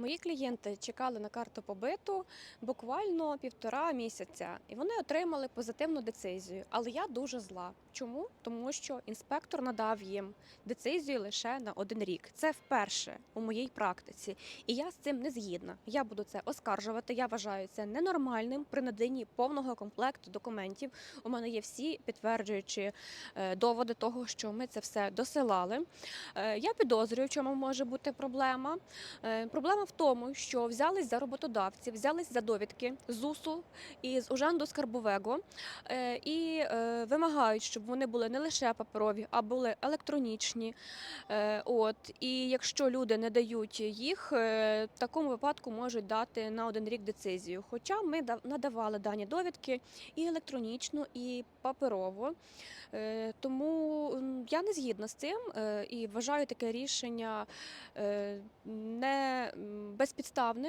Мої клієнти чекали на карту побиту буквально півтора місяця, і вони отримали позитивну децизію. Але я дуже зла. Чому? Тому що інспектор надав їм децизію лише на один рік. Це вперше у моїй практиці, і я з цим не згідна. Я буду це оскаржувати. Я вважаю це ненормальним при наданні повного комплекту документів. У мене є всі підтверджуючі е, доводи того, що ми це все досилали. Е, Я підозрюю, в чому може бути проблема. Е, Проблема в тому, що взялись за роботодавців, взялись за довідки з УСУ і з Ужанду Скарбовего е, і е, вимагають, щоб вони були не лише паперові, а були електронічні. Е, От і якщо люди не дають їх, в такому випадку можуть дати на один рік децизію. Хоча ми да- надавали дані довідки і електронічну, і паперово. Тому я не згідна з цим і вважаю таке рішення не м, безпідставним.